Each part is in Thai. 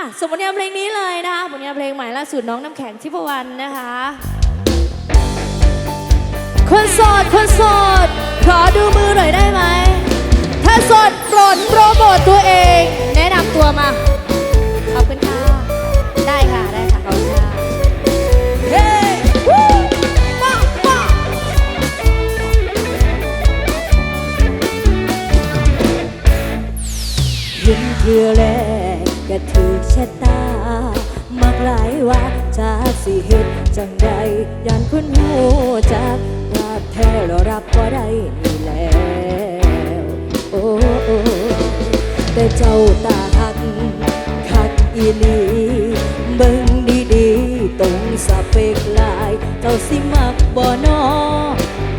อะสมมติเพลงนี้เลยนะคะผลงานเพลงใหม่ล่าสุดน้องน้ำแข็งทิพวรรณนะคะ คนโสดคนโสดขอดูมือหน่อยได้ไหม ถ้าโสดโปรดโปรโมทตัวเอง แนะนำตัวมา ขอบคุณค่ะ ได้ค่ะ ได้ค่ะ ขอบคุณค่ะเฮ้วู้มามาเห็นเพื่อแรก ก็ถูกชะตา มักหลายว่าจากสิเหตุจังใดยันเพิ่นหูจากว่าแท้เรารับก็ได้นี่แล้วโอ้โอ้แต่เจ้าตาหักคักอีลีเบิ่งดีๆตรงสเปกลาย เจ้าสิมักบ่อนอ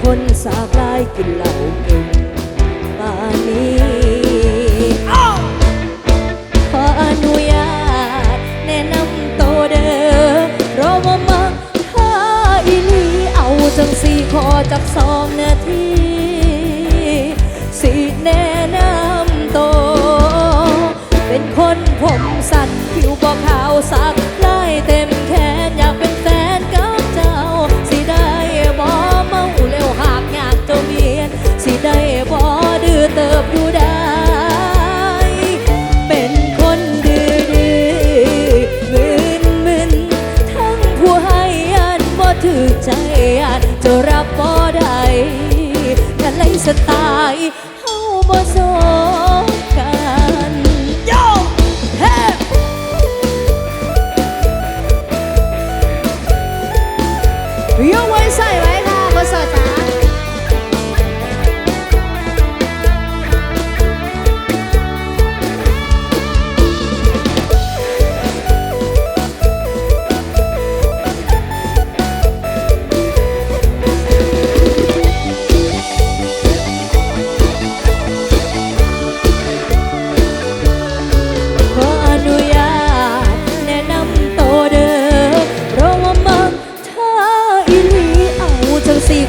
คนสากลายกินเหล้า สี่ขอจากสองนาทีสิแนะนำโต เป็นคนผมสั้นผิวบ่ขาวสักลา สไตล์เฮาบ่สมกันโยเฮ้ยกไว้ใส่ไว้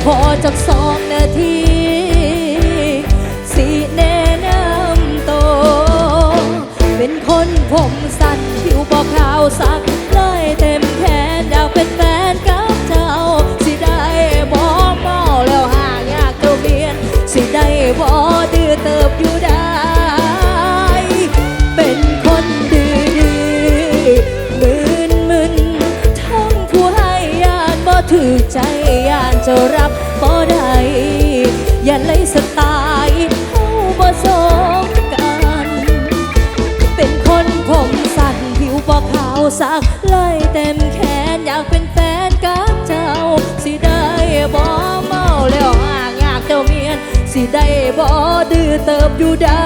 พอจากสองนาทีสีแนะนำตัวเป็นคนผมสั้นผิวบ่ขาวสัก ถือใจยานจะรับบ่ได้อย่าเลยสไตล์เฮาบ่สมกัน เป็นคนผมสั้นผิวบ่ขาวสักเลยเต็มแขนอยากเป็นแฟนกับเจ้า สิได้บ่เมาแล้วห่างอยากเจ้าเมียน สิได้บ่ดื้อเติบอยู่ได้